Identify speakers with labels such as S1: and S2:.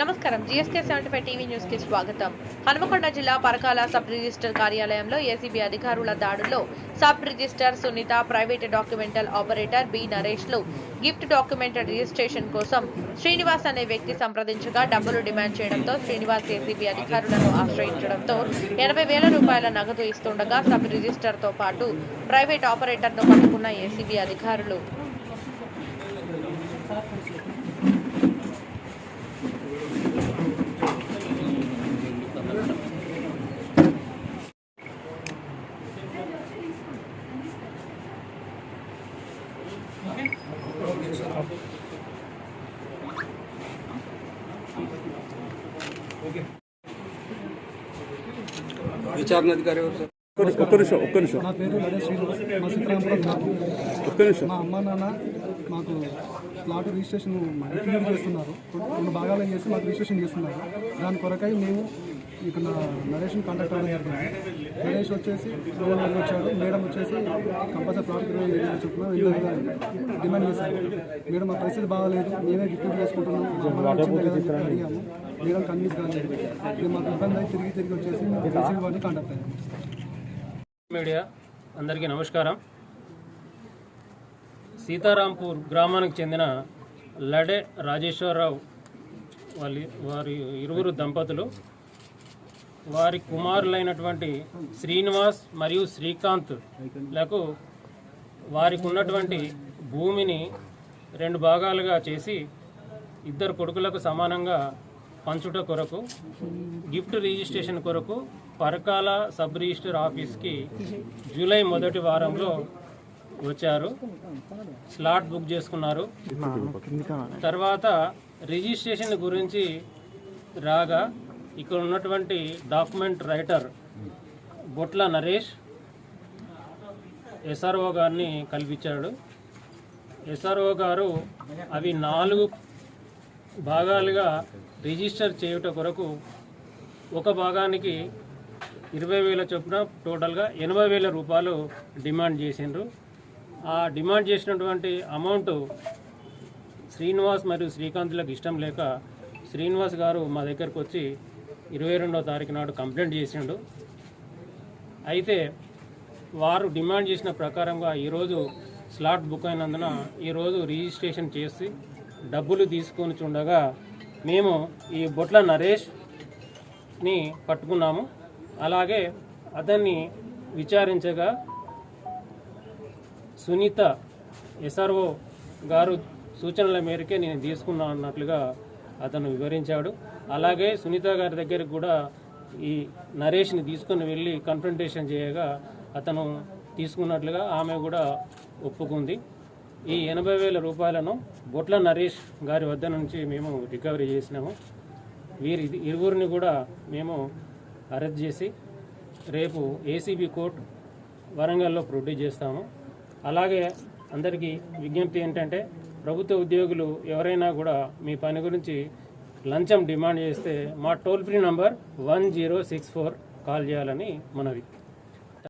S1: నమస్కారం. GSK seventy five TV న్యూస్కి స్వాగతం. హనుమకొండ జిల్లా పరకాల సబ్ రిజిస్టర్ కార్యాలయంలో ఏసీబీ అధికారుల దాడుల్లో sub register Sunitha private documental operator B నరేష్లు gift document registration కోసం శ్రీనివాస్ అనే వ్యక్తి సంప్రదించగా డబ్బులు డిమాండ్ చేయడంతో శ్రీనివాస్ ఏసీబీ అధికారులను ఆశ్రయించడంతో ఎనభై వేల రూపాయల నగదు ఇస్తుండగా సబ్ రిజిస్టర్తో పాటు ప్రైవేట్ ఆపరేటర్ను పట్టుకున్న ఏసీబీ అధికారులు.
S2: విచారణ అధికారి ఎవరు సార్?
S3: ఒక్క నిమిషం ఒక్క నిమిషం
S4: నా పేరు నరేష్ శ్రీనివాస్. మా సీతారామపురం గ్రామం.
S3: ఒక్క నిమిషం.
S4: మా అమ్మ నాన్న మాకు ప్లాట్ రిజిస్ట్రేషన్ చేస్తున్నారు. రెండు భాగాలు చేసి మాకు రిజిస్ట్రేషన్ చేస్తున్నారు. దాని కొరకై మేము ఇక్కడ నా నరేష్ని కాంటాక్ట్ అవ్వడం జరిగింది నరేష్ వచ్చేసి మేడం వచ్చాడు. మేడం వచ్చేసి కంపల్సరీ ప్లాట్ వెళ్ళాలి డిమాండ్ చేశారు. మేడం మా పరిస్థితి బాగాలేదు. మేమే రిపీట్ చేసుకుంటున్నాం. అడిగాము. మేడం కన్విన్స్ కాలేదు. ఇక మాకు ఇబ్బంది తిరిగి తిరిగి వచ్చేసి రిసీవ్ వాడిని కాంటాక్ట్ అయ్యాము
S5: మీడియా అందరికీ నమస్కారం. సీతారాంపూర్ గ్రామానికి చెందిన లడే రాజేశ్వరరావు వాళ్ళ వారి ఇరువురు దంపతులు. వారి కుమారులైనటువంటి శ్రీనివాస్ మరియు శ్రీకాంత్లకు వారికి ఉన్నటువంటి భూమిని రెండు భాగాలుగా చేసి ఇద్దరు కొడుకులకు సమానంగా పంచుట కొరకు గిఫ్ట్ రిజిస్ట్రేషన్ కొరకు పరకాల సబ్ రిజిస్టర్ ఆఫీస్కి జూలై మొదటి వారంలో వచ్చారు. స్లాట్ బుక్ చేసుకున్నారు. తర్వాత రిజిస్ట్రేషన్ గురించి రాగా ఇక్కడ ఉన్నటువంటి document writer Botla Naresh SRO గారిని కల్పించాడు. ఎస్ఆర్ఓ గారు అవి నాలుగు భాగాలుగా రిజిస్టర్ చేయుట కొరకు ఒక భాగానికి ఇరవై వేల చొప్పున టోటల్గా ఎనభై వేల రూపాయలు డిమాండ్ చేసిండ్రు. ఆ డిమాండ్ చేసినటువంటి అమౌంట్ శ్రీనివాస్ మరియు శ్రీకాంత్లకు ఇష్టం లేక శ్రీనివాస్ గారు మా దగ్గరకు వచ్చి ఇరవై రెండవ తారీఖు నాడు కంప్లైంట్ చేసిండు. అయితే వారు డిమాండ్ చేసిన ప్రకారంగా ఈరోజు స్లాట్ బుక్ అయినందున ఈరోజు రిజిస్ట్రేషన్ చేసి డబ్బులు తీసుకొని చూడగా మేము ఈ బొట్ల నరేష్ని పట్టుకున్నాము. అలాగే అతన్ని విచారించగా సునీత ఎస్ఆర్ఓ గారు సూచనల మేరకే నేను తీసుకున్నా అన్నట్లుగా అతను వివరించాడు. అలాగే సునీత గారి దగ్గరికి కూడా ఈ నరేష్ని తీసుకుని వెళ్ళి కన్ఫ్రంటేషన్ చేయగా అతను తీసుకున్నట్లుగా ఆమె కూడా ఒప్పుకుంది. ఈ ఎనభై వేల రూపాయలను బొట్ల నరేష్ గారి వద్ద నుంచి మేము రికవరీ చేసినాము. వీరి ఇరువురిని కూడా మేము అరెస్ట్ చేసి రేపు ఏసీబీ కోర్ట్ వరంగల్లో ప్రొడ్యూస్ చేస్తాము. అలాగే అందరికీ విజ్ఞప్తి ఏంటంటే ప్రభుత్వ ఉద్యోగులు ఎవరైనా కూడా మీ పని గురించి లంచం డిమాండ్ చేస్తే మా toll free number one zero six four call చేయాలని మనవి.